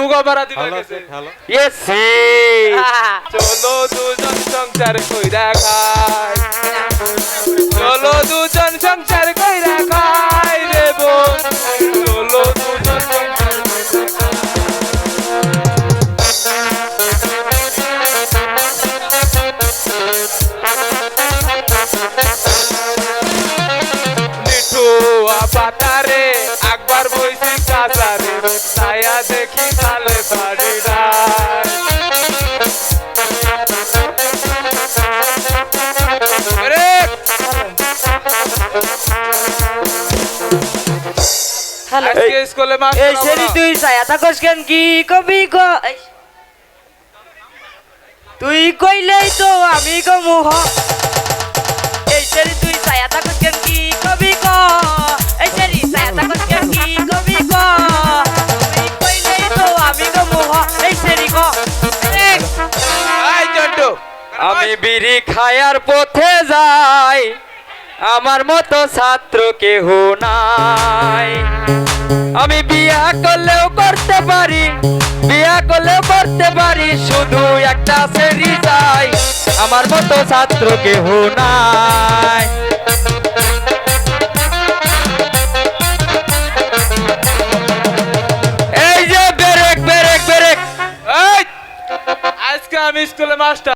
হুগা মারা দিবে গেছে ইয়েসি চলো দুজন সংসার কইরা খাই। চলো দুজন সংসার কইরা খাই রে বোন। চলো দুজন সংসার। পাতারে একবার বইছি কাজারে। ছায়া দেখি তালে বাড়ি রে হ্যালো। আজকে স্কুলে এই সেরি তুই ছায়া থাকস কেন? কি কবি ক তুই কইলেই তো আমি কমু হ আমি বিড়ি খায়ার পথে যাই, আমার মতো ছাত্র কেহ নাই। আমি বিয়া করলেও করতে পারি, বিয়া করলেও করতে পারি, শুধু একটা সেরি যাই আমার মতো ছাত্র কেহ নাই। এই যে আজকে আমি স্কুলে মাস্টার।